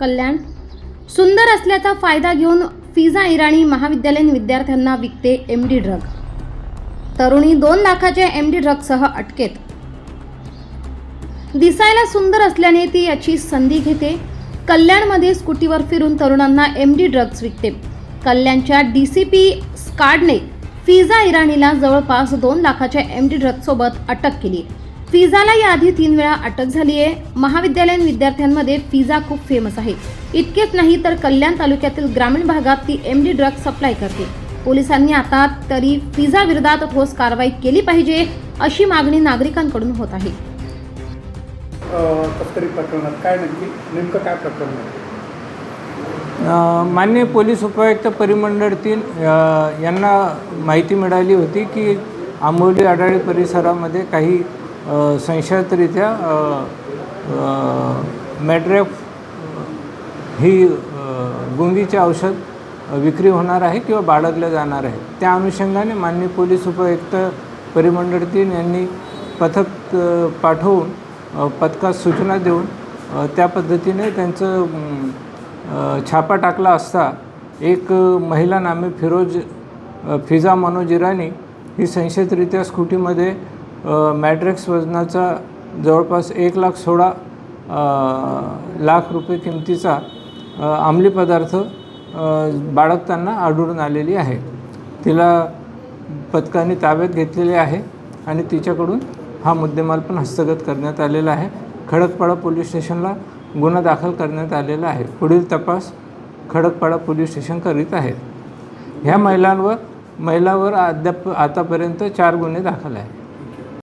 कल्याण. सुंदर असल्याचा फायदा घेऊन फिजा इराणी महाविद्यालयीन विद्यार्थ्यांना विकते एम डी ड्रग तरुणी दोन लाखाच्या एम डी ड्रगसह अटकेत. दिसायला सुंदर असल्याने ती याची संधी घेते. कल्याणमध्ये स्कूटीवर फिरून तरुणांना एम डी ड्रग्स विकते. कल्याणच्या डी सी पी स्काडने फिजा इराणीला जवळपास दोन लाखाच्या एम डी ड्रग्ससोबत अटक केली. फिजाला याआधी तीन वेळा अटक झाली आहे महाविद्यालयीन विद्यार्थ्यांमध्ये फिजा खूप फेमस आहे. इतकेच नाही तर कल्याण तालुक्यातील ग्रामीण भागात ती एम डी ड्रग्ज सप्लाय करते. पोलिसांनी आता तरी फिजा विरोधात ठोस कारवाई केली पाहिजे अशी मागणी नागरिकांकडून होत आहे. अ, तस्करी प्रकरणात काय नक्की? नेमकं काय प्रकरण आहे? अ, माननीय पोलीस उपायुक्त परिमंडळ तीन यांना माहिती मिळाली होती की आंबोली आढाळी परिसरामध्ये काही संशयितरित्या मॅड्रेफ ही गुंगीचे औषध विक्री होणार आहे किंवा बाळगलं जाणार आहे. त्या अनुषंगाने माननीय पोलीस उपायुक्त परिमंडळ तीन यांनी पथक पाठवून पथकात सूचना देऊन त्या पद्धतीने त्यांचं छापा टाकला असता एक महिला नामे फिरोज फिजा मनोज इराणी ही संशयितरित्या स्कूटीमध्ये मॅड्रेक्स वजनाचा जवळपास एक लाख सोळा लाख रुपये किमतीचा अ, अंमली पदार्थ बाळगताना आढळून आलेली आहे. तिला पथकाने ताब्यात घेतलेले आहे आणि तिच्याकडून हा मुद्देमाल पण हस्तगत करण्यात आलेला आहे. खडकपाडा पोलीस स्टेशनला गुन्हा दाखल करण्यात आलेला आहे. पुढील तपास खडकपाडा पोलीस स्टेशन करीत आहेत. ह्या महिलांवर महिलावर अद्याप आतापर्यंत चार गुन्हे दाखल आहेत.